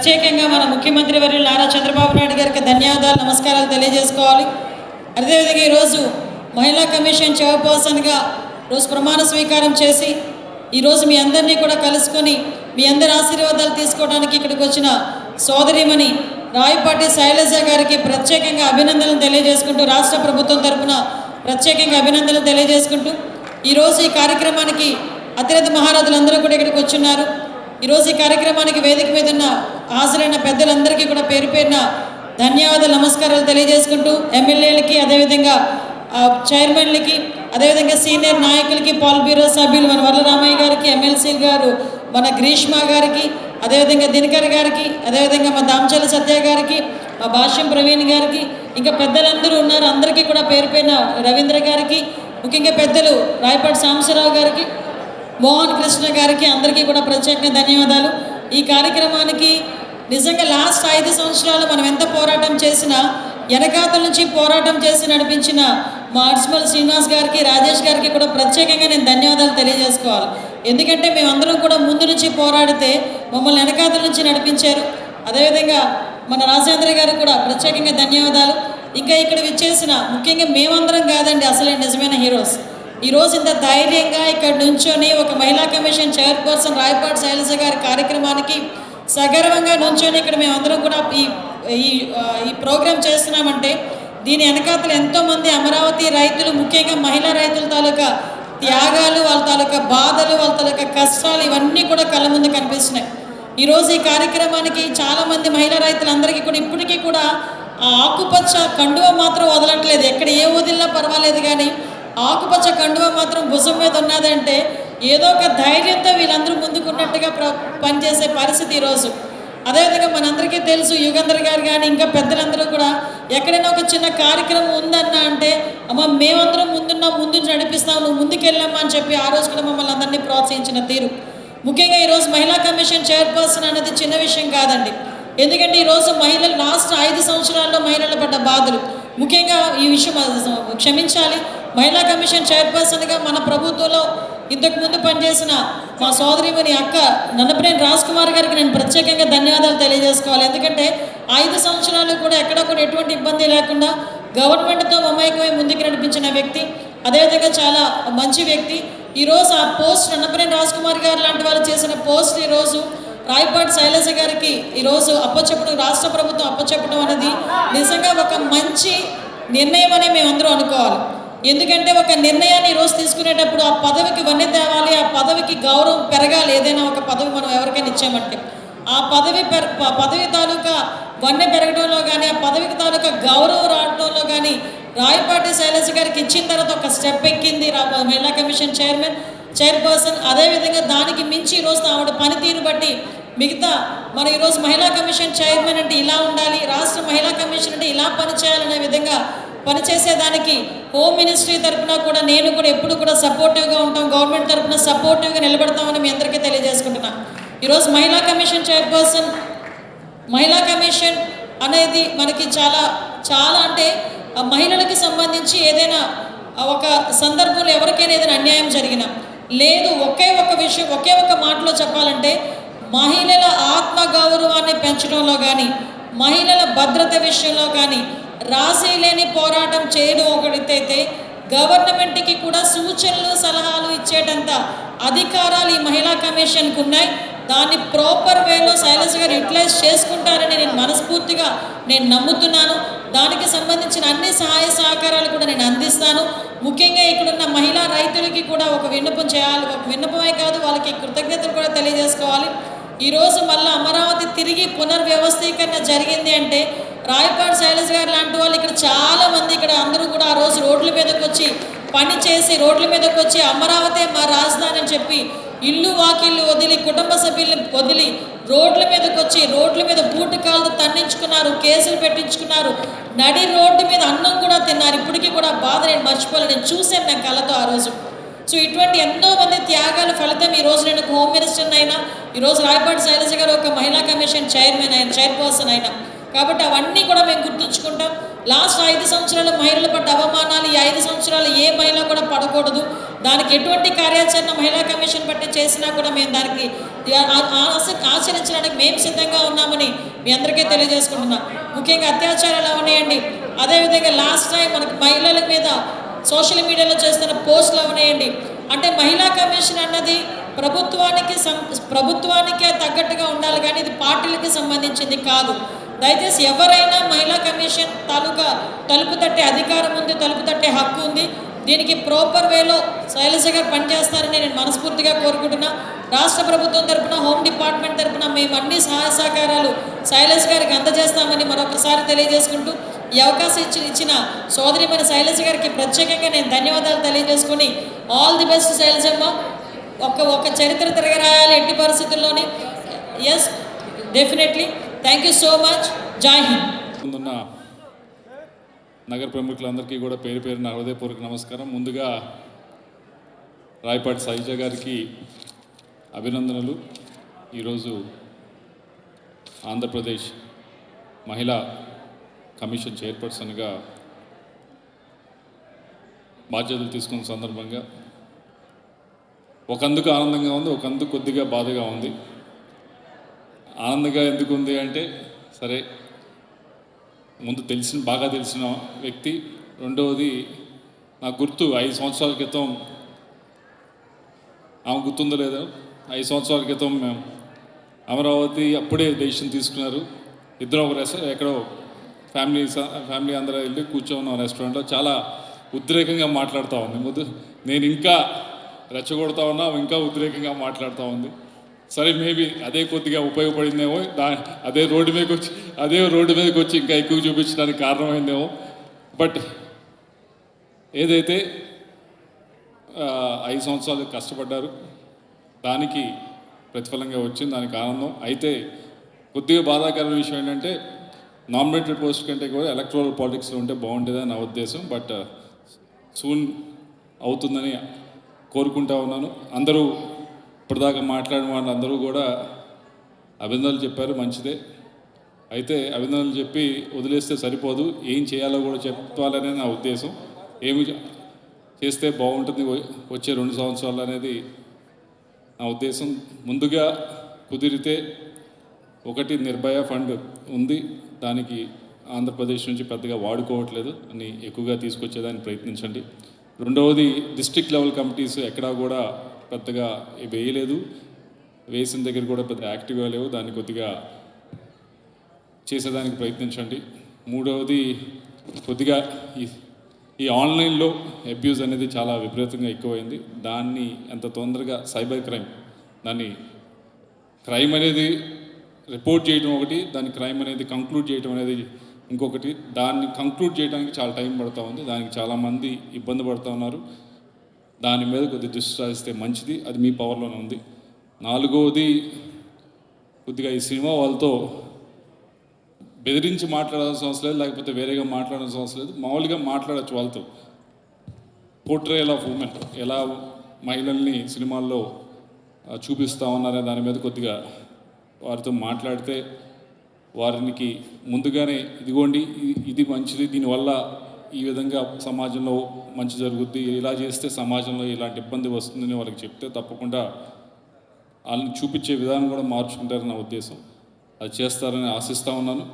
ప్రత్యేకంగా మన ముఖ్యమంత్రి వర్యులు నారా చంద్రబాబు నాయుడు గారికి ధన్యవాదాలు నమస్కారాలు తెలియజేసుకోవాలి. అదేవిధంగా ఈరోజు మహిళా కమిషన్ చైర్పర్సన్గా రోజు ప్రమాణ స్వీకారం చేసి ఈరోజు మీ అందరినీ కూడా కలుసుకొని మీ అందరి ఆశీర్వాదాలు తీసుకోవడానికి ఇక్కడికి వచ్చిన సోదరిమణి రాయపాటి శైలజ గారికి ప్రత్యేకంగా అభినందనలు తెలియజేసుకుంటూ రాష్ట్ర ప్రభుత్వం తరపున ప్రత్యేకంగా అభినందనలు తెలియజేసుకుంటూ ఈరోజు ఈ కార్యక్రమానికి అతిరథ మహారాజులందరూ కూడా ఇక్కడికి వచ్చున్నారు. ఈరోజు ఈ కార్యక్రమానికి వేదిక మీద ఉన్న హాజరైన పెద్దలందరికీ కూడా పేరు పేరున ధన్యవాదాలు నమస్కారాలు తెలియజేసుకుంటూ ఎమ్మెల్యేలకి అదేవిధంగా చైర్మన్లకి అదేవిధంగా సీనియర్ నాయకులకి పాల్ బ్యూరో సభ్యులు మన వరలరామయ్య గారికి ఎమ్మెల్సీ గారు మన గ్రీష్మ గారికి అదేవిధంగా దినకర్ గారికి అదేవిధంగా మా దామచల సత్య గారికి మా భాష్యం ప్రవీణ్ గారికి ఇంకా పెద్దలందరూ ఉన్నారు. అందరికీ కూడా పేరు రవీంద్ర గారికి ముఖ్యంగా పెద్దలు రాయపాటి సాంబశివరావు గారికి మోహన్ కృష్ణ గారికి అందరికీ కూడా ప్రత్యేకంగా ధన్యవాదాలు. ఈ కార్యక్రమానికి నిజంగా లాస్ట్ ఐదు సంవత్సరాలు మనం ఎంత పోరాటం చేసినా వెనకాతల నుంచి పోరాటం చేసి నడిపించిన మా అర్స్మల్ శ్రీనివాస్ గారికి రాజేష్ గారికి కూడా ప్రత్యేకంగా నేను ధన్యవాదాలు తెలియజేసుకోవాలి. ఎందుకంటే మేమందరం కూడా ముందు నుంచి పోరాడితే మమ్మల్ని వెనకాతల నుంచి నడిపించారు. అదేవిధంగా మన రాజేంద్ర గారికి కూడా ప్రత్యేకంగా ధన్యవాదాలు. ఇంకా ఇక్కడ విచ్చేసిన ముఖ్యంగా మేమందరం కాదండి అసలే నిజమైన హీరోస్. ఈరోజు ఇంత ధైర్యంగా ఇక్కడ నుంచొని ఒక మహిళా కమిషన్ చైర్పర్సన్ రాయపాటి శైలజ గారి కార్యక్రమానికి సగర్వంగా నుంచొని ఇక్కడ మేమందరం కూడా ఈ ఈ ఈ ప్రోగ్రాం చేస్తున్నామంటే దీని వెనకాతలు ఎంతోమంది అమరావతి రైతులు ముఖ్యంగా మహిళా రైతుల తాలూకా త్యాగాలు వాళ్ళ తాలూకా బాధలు వాళ్ళ తాలూకా కష్టాలు ఇవన్నీ కూడా కళ్ళ ముందు కనిపిస్తున్నాయి. ఈరోజు ఈ కార్యక్రమానికి చాలామంది మహిళా రైతులందరికీ కూడా ఇప్పటికీ కూడా ఆ ఆకుపచ్చ కండువ మాత్రం వదలట్లేదు. ఎక్కడ ఏ వదిలినా పర్వాలేదు కానీ ఆకుపచ్చ కండువ మాత్రం భుజం మీద ఉన్నదంటే ఏదో ఒక ధైర్యంతో వీళ్ళందరూ ముందుకున్నట్టుగా ప్ర పనిచేసే పరిస్థితి ఈరోజు. అదేవిధంగా మనందరికీ తెలుసు యుగంధర్ గారు కానీ ఇంకా పెద్దలందరూ కూడా ఎక్కడైనా ఒక చిన్న కార్యక్రమం ఉందన్నా అంటే అమ్మ మేమందరం ముందున్నాం ముందు నడిపిస్తాం నువ్వు ముందుకెళ్ళామా అని చెప్పి ఆ రోజు కూడా మమ్మల్ని అందరినీ ప్రోత్సహించిన తీరు. ముఖ్యంగా ఈరోజు మహిళా కమిషన్ చైర్పర్సన్ అనేది చిన్న విషయం కాదండి. ఎందుకంటే ఈరోజు మహిళలు లాస్ట్ ఐదు సంవత్సరాల్లో మహిళలు పడ్డ బాధలు. ముఖ్యంగా ఈ విషయం క్షమించాలి. మహిళా కమిషన్ చైర్పర్సన్గా మన ప్రభుత్వంలో ఇంతకు ముందు పనిచేసిన మా సోదరిమని అక్క నన్నపనేని రాజ్ కుమార్ గారికి నేను ప్రత్యేకంగా ధన్యవాదాలు తెలియజేసుకోవాలి. ఎందుకంటే ఐదు సంవత్సరాలు కూడా ఎక్కడ కూడా ఎటువంటి ఇబ్బంది లేకుండా గవర్నమెంట్తో మమైకమై ముందుకు నడిపించిన వ్యక్తి అదేవిధంగా చాలా మంచి వ్యక్తి. ఈరోజు ఆ పోస్ట్ నన్నపనేని రాజ్ కుమార్ గారు లాంటి వాళ్ళు చేసిన పోస్ట్ ఈరోజు రాయపాటి శైలజ గారికి ఈరోజు అప్పచెప్పడం రాష్ట్ర ప్రభుత్వం అప్పచెప్పడం అనేది నిజంగా ఒక మంచి నిర్ణయం అనే మేమందరూ అనుకోవాలి. ఎందుకంటే ఒక నిర్ణయాన్ని ఈరోజు తీసుకునేటప్పుడు ఆ పదవికి వన్నె తేవాలి ఆ పదవికి గౌరవం పెరగాలి ఏదైనా ఒక పదవి మనం ఎవరికైనా ఇచ్చామంటే ఆ పదవి పెర పదవి తాలూకా వన్నె పెరగడంలో కానీ ఆ పదవికి తాలూకా గౌరవం రావడంలో కానీ రాయపాటి శైలజ గారికి ఇచ్చిన తర్వాత ఒక స్టెప్ ఎక్కింది రా మహిళా కమిషన్ చైర్మన్ చైర్పర్సన్. అదేవిధంగా దానికి మించి ఈరోజు ఆవిడ పనితీరు బట్టి మిగతా మన ఈరోజు మహిళా కమిషన్ చైర్మన్ అంటే ఇలా ఉండాలి రాష్ట్ర మహిళా కమిషన్ అంటే ఇలా పనిచేయాలనే విధంగా పనిచేసేదానికి హోమ్ మినిస్ట్రీ తరపున కూడా నేను కూడా ఎప్పుడు కూడా సపోర్టివ్గా ఉంటాం. గవర్నమెంట్ తరపున సపోర్టివ్గా నిలబడతామని మీ అందరికీ తెలియజేసుకుంటున్నా. ఈరోజు మహిళా కమిషన్ చైర్పర్సన్ మహిళా కమిషన్ అనేది మనకి చాలా చాలా అంటే ఆ మహిళలకు సంబంధించి ఏదైనా ఒక సందర్భంలో ఎవరికైనా ఏదైనా అన్యాయం జరిగినా లేదు ఒకే ఒక విషయం ఒకే ఒక మాటలో చెప్పాలంటే మహిళల ఆత్మ గౌరవాన్ని పెంచడంలో కానీ మహిళల భద్రత విషయంలో కానీ రాసేలేని పోరాటం చేయడం ఒకటైతే గవర్నమెంట్కి కూడా సూచనలు సలహాలు ఇచ్చేటంత అధికారాలు ఈ మహిళా కమిషన్కు ఉన్నాయి దాన్ని ప్రాపర్ వేలో శైలజ గారు యూటిలైజ్ చేసుకుంటారని నేను మనస్ఫూర్తిగా నేను నమ్ముతున్నాను. దానికి సంబంధించిన అన్ని సహాయ సహకారాలు కూడా నేను అందిస్తాను. ముఖ్యంగా ఇక్కడున్న మహిళా రైతులకి కూడా ఒక విన్నపం చేయాలి ఒక విన్నపమే కాదు వాళ్ళకి కృతజ్ఞతలు కూడా తెలియజేసుకోవాలి. ఈరోజు మళ్ళీ అమరావతి తిరిగి పునర్వ్యవస్థీకరణ జరిగింది అంటే రాయపాటి శైలజ్ గారు లాంటి వాళ్ళు ఇక్కడ చాలా మంది ఇక్కడ అందరూ కూడా ఆ రోజు రోడ్ల మీదకి వచ్చి పని చేసి రోడ్ల మీదకి వచ్చి అమరావతి మా రాజధాని అని చెప్పి ఇల్లు వాకిళ్ళు వదిలి కుటుంబ సభ్యులు వదిలి రోడ్ల మీదకి వచ్చి రోడ్ల మీద బూటు కాళ్ళు తన్నించుకున్నారు కేసులు పెట్టించుకున్నారు నడి రోడ్డు మీద అన్నం కూడా తిన్నారు. ఇప్పటికీ కూడా బాధ నేను మర్చిపోలేను. నేను చూశాను నా కళతో ఆ రోజు. సో ఇటువంటి ఎంతో మంది త్యాగాల ఫలితం ఈ నేను హోమ్ మినిస్టర్ అయినా ఈరోజు రాయపాటి శైలజ గారు ఒక మహిళా కమిషన్ చైర్మన్ అయిన చైర్పర్సన్ అయినా కాబట్టి అవన్నీ కూడా మేము గుర్తుంచుకుంటాం. లాస్ట్ ఐదు సంవత్సరాలు మహిళలు పడ్డ అవమానాలు ఈ ఐదు సంవత్సరాలు ఏ మహిళ కూడా పడకూడదు. దానికి ఎటువంటి కార్యాచరణ మహిళా కమిషన్ బట్టి చేసినా కూడా మేము దానికి ఆచరించడానికి మేము సిద్ధంగా ఉన్నామని మీ అందరికీ తెలియజేసుకుంటున్నాం. ముఖ్యంగా అత్యాచారాలు అవనేయండి. అదేవిధంగా లాస్ట్ టైం మనకి మహిళల మీద సోషల్ మీడియాలో చేస్తున్న పోస్టులు అవనేయండి. అంటే మహిళా కమిషన్ అన్నది ప్రభుత్వానికి సం ప్రభుత్వానికే తగ్గట్టుగా ఉండాలి కానీ ఇది పార్టీలకి సంబంధించింది కాదు. దయచేసి ఎవరైనా మహిళా కమిషన్ తాలూకా తలుపు తట్టే అధికారం ఉంది తలుపు తట్టే హక్కు ఉంది దీనికి ప్రాపర్ వేలో శైలజ గారు పనిచేస్తారని నేను మనస్ఫూర్తిగా కోరుకుంటున్నా. రాష్ట్ర ప్రభుత్వం తరపున హోమ్ డిపార్ట్మెంట్ తరపున మేము అన్ని సహాయ సహకారాలు శైలజ గారికి అందజేస్తామని మరొకసారి తెలియజేసుకుంటూ ఈ అవకాశం ఇచ్చి ఇచ్చిన సోదరిమైన శైలజ గారికి ప్రత్యేకంగా నేను ధన్యవాదాలు తెలియజేసుకుని ఆల్ ది బెస్ట్ శైలజమ్మ ఒక ఒక చరిత్ర తిరగరాయాలి ఎట్టి పరిస్థితుల్లోని. Yes definitely thank you so much Jai Hind ముందున్న నగర ప్రముఖులందరికీ కూడా పేరు పేరున హృదయపూర్వక నమస్కారం. ముందుగా రాయపాటి సహిజ గారికి అభినందనలు. ఈరోజు ఆంధ్రప్రదేశ్ మహిళా కమిషన్ చైర్పర్సన్గా బాధ్యతలు తీసుకున్న సందర్భంగా. ఒకందుకు ఆనందంగా ఉంది ఒకందుకు కొద్దిగా బాధగా ఉంది. ఆనందంగా ఎందుకు ఉంది అంటే సరే ముందు తెలిసిన బాగా తెలిసిన వ్యక్తి. రెండవది నాకు గుర్తు ఐదు సంవత్సరాల క్రితం ఆమె గుర్తుందో లేదో ఐదు సంవత్సరాల క్రితం మేము అమరావతి అప్పుడే డెసిషన్ తీసుకున్నారు. ఇద్దరు ఒక రెస్ట ఎక్కడో ఫ్యామిలీ ఫ్యామిలీ అందరూ వెళ్ళి కూర్చోన్నాం రెస్టారెంట్లో చాలా ఉద్రేకంగా మాట్లాడుతూ ఉంది. ముందు నేను ఇంకా రెచ్చగొడతా ఉన్నా ఇంకా ఉద్రేకంగా మాట్లాడుతూ ఉంది. సరే మేబీ అదే కొద్దిగా ఉపయోగపడిందేమో దా అదే రోడ్డు మీదకి వచ్చి అదే రోడ్డు మీదకి వచ్చి ఇంకా ఎక్కువ చూపించడానికి కారణమైందేమో. బట్ ఏదైతే ఐదు సంవత్సరాలు కష్టపడ్డారు దానికి ప్రతిఫలంగా వచ్చింది దానికి ఆనందం. అయితే కొద్దిగా బాధాకరమైన విషయం ఏంటంటే నామినేటెడ్ పోస్ట్ కంటే కూడా ఎలక్ట్రల్ పాలిటిక్స్లో ఉంటే బాగుండేదని నా ఉద్దేశం. బట్ సూన్ అవుతుందని కోరుకుంటా ఉన్నాను. అందరూ ఇప్పటిదాకా మాట్లాడిన వాళ్ళు అందరూ కూడా అభినందనలు చెప్పారు మంచిదే. అయితే అభినందనలు చెప్పి వదిలేస్తే సరిపోదు. ఏం చేయాలో కూడా చెప్పాలనే నా ఉద్దేశం. ఏమి చేస్తే బాగుంటుంది వచ్చే రెండు సంవత్సరాలు అనేది నా ఉద్దేశం. ముందుగా కుదిరితే ఒకటి నిర్భయ ఫండ్ ఉంది. దానికి ఆంధ్రప్రదేశ్ నుంచి పెద్దగా వాడుకోవట్లేదు అని ఎక్కువగా తీసుకొచ్చేదానికి ప్రయత్నించండి. రెండవది డిస్ట్రిక్ట్ లెవెల్ కమిటీస్ ఎక్కడా కూడా పెద్దగా వేయలేదు. వేసిన దగ్గర కూడా పెద్ద యాక్టివ్గా లేవు. దాన్ని కొద్దిగా చేసేదానికి ప్రయత్నించండి. మూడవది కొద్దిగా ఈ ఈ ఆన్లైన్లో అబ్యూజ్ అనేది చాలా విపరీతంగా ఎక్కువైంది. దాన్ని ఎంత తొందరగా సైబర్ క్రైమ్ దాన్ని క్రైమ్ అనేది రిపోర్ట్ చేయడం ఒకటి దాని క్రైమ్ అనేది కంక్లూడ్ చేయడం అనేది ఇంకొకటి. దాన్ని కంక్లూడ్ చేయడానికి చాలా టైం పడుతూ ఉంది. దానికి చాలామంది ఇబ్బంది పడుతూ ఉన్నారు. దాని మీద కొద్దిగా దృష్టి సారిస్తే మంచిది. అది మీ పవర్లోనే ఉంది. నాలుగవది కొద్దిగా ఈ సినిమా వాళ్ళతో బెదిరించి మాట్లాడాల్సిన అవసరం లేదు లేకపోతే వేరేగా మాట్లాడాల్సిన అవసరం లేదు. మామూలుగా మాట్లాడచ్చు వాళ్ళతో. పోర్ట్రేయల్ ఆఫ్ ఉమెన్ ఎలా మహిళల్ని సినిమాల్లో చూపిస్తా ఉన్నారనే దాని మీద కొద్దిగా వారితో మాట్లాడితే వారికి ముందుగానే ఇదిగోండి ఇది మంచిది దీనివల్ల ఈ విధంగా సమాజంలో మంచి జరుగుద్ది ఇలా చేస్తే సమాజంలో ఇలాంటి ఇబ్బంది వస్తుందని వాళ్ళకి చెప్తే తప్పకుండా వాళ్ళని చూపించే విధానం కూడా మార్చుకుంటారని నా ఉద్దేశం. అది చేస్తారని ఆశిస్తూ ఉన్నాను.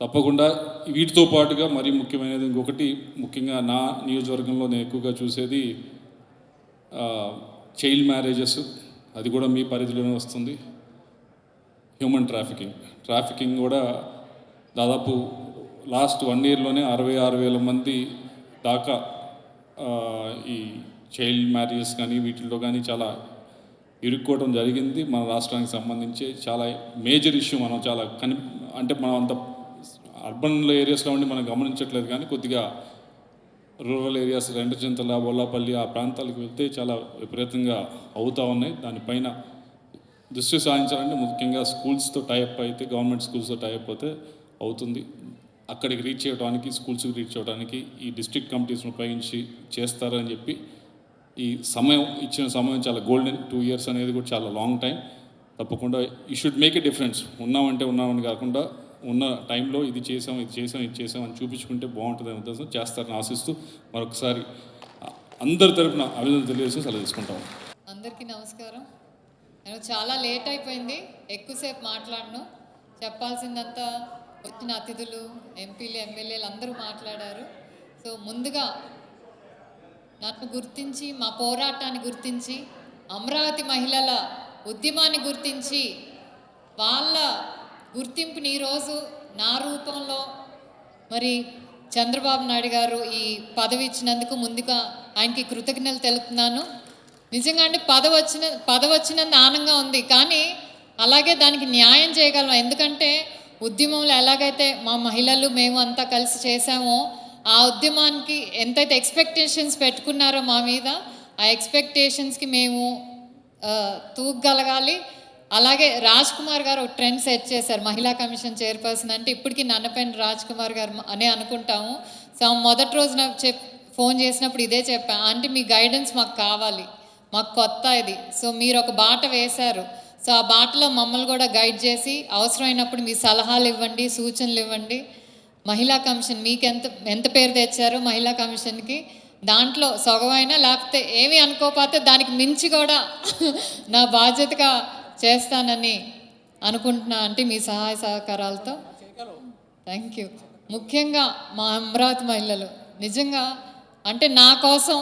తప్పకుండా వీటితో పాటుగా మరీ ముఖ్యమైనది ఇంకొకటి ముఖ్యంగా నా నియోజకవర్గంలో నేను ఎక్కువగా చూసేది చైల్డ్ మ్యారేజెస్ అది కూడా మీ పరిధిలోనే వస్తుంది. హ్యూమన్ ట్రాఫికింగ్ ట్రాఫికింగ్ కూడా దాదాపు లాస్ట్ వన్ ఇయర్లోనే అరవై ఆరు వేల మంది దాకా ఈ చైల్డ్ మ్యారేజెస్ కానీ వీటిల్లో కానీ చాలా ఇరుక్కోవడం జరిగింది. మన రాష్ట్రానికి సంబంధించి చాలా మేజర్ ఇష్యూ మనం చాలా కని అంటే మనం అంత అర్బన్ ఏరియాస్లో ఉండి మనం గమనించట్లేదు కానీ కొద్దిగా రూరల్ ఏరియాస్ రెండచింతల బొల్లాపల్లి ఆ ప్రాంతాలకు వెళ్తే చాలా విపరీతంగా అవుతూ ఉన్నాయి. దానిపైన దృష్టి సాధించాలంటే ముఖ్యంగా స్కూల్స్తో టైప్ అయితే గవర్నమెంట్ స్కూల్స్తో టైప్ అయితే అవుతుంది. అక్కడికి రీచ్ చేయడానికి స్కూల్స్కి రీచ్ చేయడానికి ఈ డిస్ట్రిక్ట్ కమిటీస్ని ఉపయోగించి చేస్తారని చెప్పి ఈ సమయం ఇచ్చిన సమయం చాలా గోల్డెన్ టూ ఇయర్స్ అనేది కూడా చాలా లాంగ్ టైం తప్పకుండా ఈ షుడ్ మేక్ ఎ డిఫరెన్స్ ఉన్నామంటే ఉన్నామని కాకుండా ఉన్న టైంలో ఇది చేసాం ఇది చేసాం ఇది చేసాం అని చూపించుకుంటే బాగుంటుంది అనే ఉద్దేశం చేస్తారని ఆశిస్తూ మరొకసారి అందరి తరపున అభినందన తెలియజేసి సెలవు తీసుకుంటాం. అందరికీ నమస్కారం. నేను చాలా లేట్ అయిపోయింది. ఎక్కువసేపు మాట్లాడను. చెప్పాల్సిందంతా వచ్చిన అతిథులు ఎంపీలు ఎమ్మెల్యేలు అందరూ మాట్లాడారు. సో ముందుగా నన్ను గుర్తించి మా పోరాటాన్ని గుర్తించి అమరావతి మహిళల ఉద్యమాన్ని గుర్తించి వాళ్ళ గుర్తింపుని ఈరోజు నా రూపంలో మరి చంద్రబాబు నాయుడు గారు ఈ పదవి ఇచ్చినందుకు ముందుగా ఆయనకి కృతజ్ఞతలు తెలుపుతున్నాను. నిజంగా అంటే పదవి వచ్చిన పదవి వచ్చినందుకు ఆనందంగా ఉంది. కానీ అలాగే దానికి న్యాయం చేయగలం ఎందుకంటే ఉద్యమంలో ఎలాగైతే మా మహిళలు మేము అంతా కలిసి చేశామో ఆ ఉద్యమానికి ఎంతైతే ఎక్స్పెక్టేషన్స్ పెట్టుకున్నారో మా మీద ఆ ఎక్స్పెక్టేషన్స్కి మేము తూగలగాలి అలాగే రాజ్ కుమార్ గారు ఒక ట్రెండ్ సెట్ చేశారు మహిళా కమిషన్ చైర్పర్సన్ అంటే ఇప్పటికీ నన్నపైన రాజ్ కుమార్ గారు అనే అనుకుంటాము. సో మొదటి రోజు నాకు చెప్ ఫోన్ చేసినప్పుడు ఇదే చెప్పాను అంటే మీ గైడెన్స్ మాకు కావాలి మాకు కొత్త ఇది. సో మీరు ఒక బాట వేశారు. సో ఆ బాటలో మమ్మల్ని కూడా గైడ్ చేసి అవసరమైనప్పుడు మీ సలహాలు ఇవ్వండి సూచనలు ఇవ్వండి. మహిళా కమిషన్ మీకు ఎంత ఎంత పేరు తెచ్చారు మహిళా కమిషన్కి దాంట్లో సొగవైనా లేకపోతే ఏమీ అనుకోకపోతే దానికి మించి కూడా నా బాధ్యతగా చేస్తానని అనుకుంటున్నా అంటే మీ సహాయ సహకారాలతో. థ్యాంక్ యూ ముఖ్యంగా మా అమరావతి మహిళలు. నిజంగా అంటే నా కోసం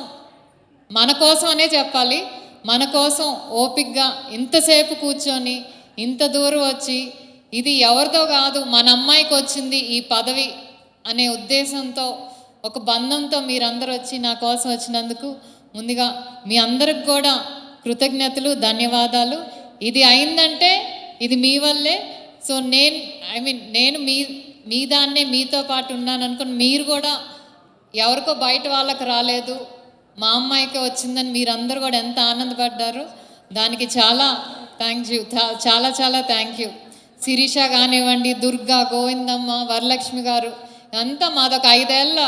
మన కోసం అనే చెప్పాలి. మన కోసం ఓపిక్గా ఇంతసేపు కూర్చొని ఇంత దూరం వచ్చి ఇది ఎవరితో కాదు మన అమ్మాయికి వచ్చింది ఈ పదవి అనే ఉద్దేశంతో ఒక బంధంతో మీరందరూ వచ్చి నా కోసం వచ్చినందుకు ముందుగా మీ అందరికి కూడా కృతజ్ఞతలు ధన్యవాదాలు. ఇది అయిందంటే ఇది మీ వల్లే. సో నేను ఐ మీన్ నేను మీ మీ దాన్నే మీతో పాటు ఉన్నాను అనుకుని మీరు కూడా ఎవరికో బయట వాళ్ళకి రాలేదు. మా అమ్మాయికి వచ్చిందని మీరందరూ కూడా ఎంత ఆనందపడ్డారు. దానికి చాలా థ్యాంక్ యూ చాలా చాలా థ్యాంక్ యూ శిరీష కానివ్వండి దుర్గా గోవిందమ్మ వరలక్ష్మి గారు అంతా మాదొక ఐదేళ్ళ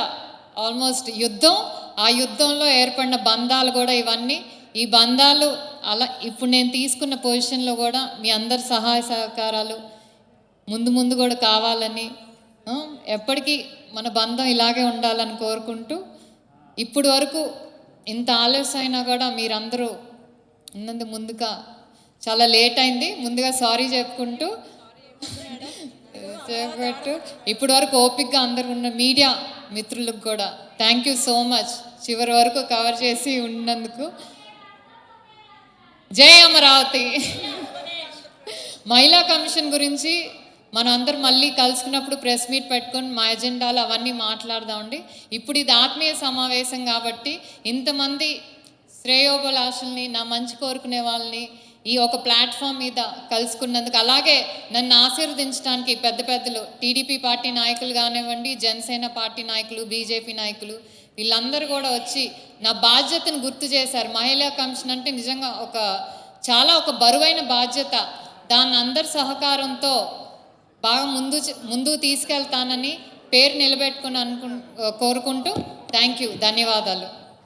ఆల్మోస్ట్ యుద్ధం. ఆ యుద్ధంలో ఏర్పడిన బంధాలు కూడా ఇవన్నీ. ఈ బంధాలు అలా ఇప్పుడు నేను తీసుకున్న పొజిషన్లో కూడా మీ అందరి సహాయ సహకారాలు ముందు ముందు కూడా కావాలని ఎప్పటికీ మన బంధం ఇలాగే ఉండాలని కోరుకుంటూ ఇప్పుడు వరకు ఇంత ఆలస్యం అయినా కూడా మీరందరూ ఉన్నందు ముందుగా చాలా లేట్ అయింది. ముందుగా సారీ చెప్పుకుంటూ చెప్పట్టు ఇప్పటి వరకు ఓపిక్గా అందరు ఉన్న మీడియా మిత్రులకు కూడా థ్యాంక్ యూ సో మచ్ చివరి వరకు కవర్ చేసి ఉన్నందుకు. జై అమరావతి. మహిళా కమిషన్ గురించి మనం అందరూ మళ్ళీ కలుసుకున్నప్పుడు ప్రెస్ మీట్ పెట్టుకొని మా ఎజెండాలు అవన్నీ మాట్లాడదామండి. ఇప్పుడు ఇది ఆత్మీయ సమావేశం కాబట్టి ఇంతమంది శ్రేయోభిలాషుల్ని నా మంచి కోరుకునే వాళ్ళని ఈ ఒక ప్లాట్ఫామ్ మీద కలుసుకున్నందుకు అలాగే నన్ను ఆశీర్వదించడానికి పెద్ద పెద్దలు టీడీపీ పార్టీ నాయకులు కానివ్వండి జనసేన పార్టీ నాయకులు బీజేపీ నాయకులు వీళ్ళందరూ కూడా వచ్చి నా బాధ్యతను గుర్తు చేశారు. మహిళా కమిషన్ అంటే నిజంగా ఒక చాలా ఒక బరువైన బాధ్యత. దాన్ని అందరి సహకారంతో బాగా ముందు ముందుకు తీసుకెళ్తానని పేరు నిలబెట్టుకుని అనుకు కోరుకుంటూ థ్యాంక్ యూ ధన్యవాదాలు.